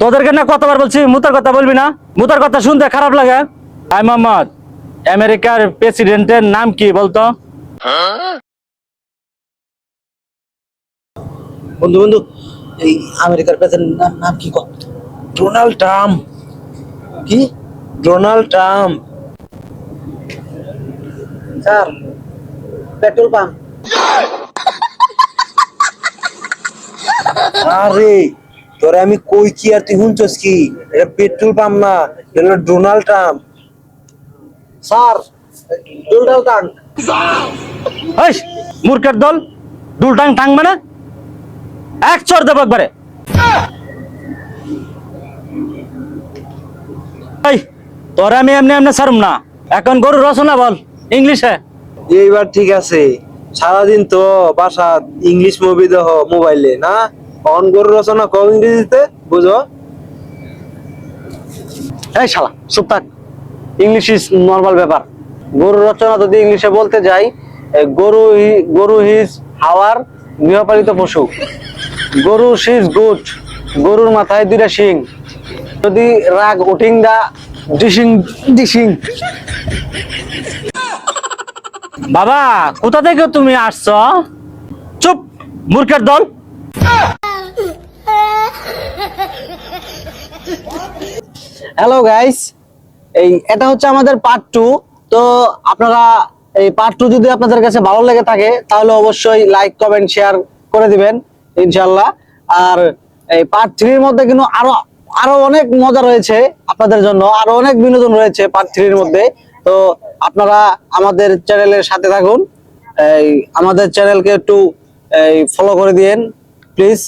তোদেরকে না কতবার বলছি? মুতার কথা বলবি না? মুতার কথা শুনতে খারাপ লাগে। আই মোহাম্মদ আমেরিকার প্রেসিডেন্টের নাম কি বলতো? বন্ধু বন্ধু এই আমেরিকার প্রেসিডেন্ট নাম নাম কি কর? Donald Trump. কি? Donald Trump. Sir petrol pump. আরে তোরে আমি কই কি আর তুই শুনছস কি? এটা পেট্রোল পাম্প না এটা Donald Trump. Sir Donald Trump এই মূর্খের দল দুলটাং টাং মানে এক চর দেব একবারে। এই তোর আমি এমনি এমনি ছাড়ুম না। এখন গরু রচনা বল ইংলিশে। এইবার ঠিক আছে। সারাদিন তো বাসা ইংলিশ মুভি দেহ মোবাইলে না? অন গরু রচনা কম ইংরেজিতে, বুঝো? এই শালা, চুপ থাক। ইংলিশ ইজ নর্মাল ব্যাপার। গরু রচনা যদি ইংলিশে বলতে যাই গরু গরু হিজ হাওয়ার গৃহপালিত পশু। গরু সিজ গুড গরুর মাথায় দুইটা শিং। যদি রাগ উঠিং দা ডিসিং ডিসিং। বাবা, কোথা থেকে তুমি আসছো? চুপ, মূর্খের দল। হ্যালো গাইস এই, এটা হচ্ছে আমাদের পার্ট টু তো আপনারা এই পার্ট টু যদি আপনাদের কাছে ভালো লেগে থাকে, তাহলে অবশ্যই লাইক কমেন্ট শেয়ার করে দিবেন ইনশাল্লাহ আর এই পার্ট থ্রির মধ্যে কিন্তু আরও আরও অনেক মজা রয়েছে আপনাদের জন্য, আরও অনেক বিনোদন রয়েছে পার্ট থ্রির মধ্যে। তো আপনারা আমাদের চ্যানেলের সাথে থাকুন। এই, আমাদের চ্যানেলকে একটু, এই ফলো করে দিয়েন প্লিজ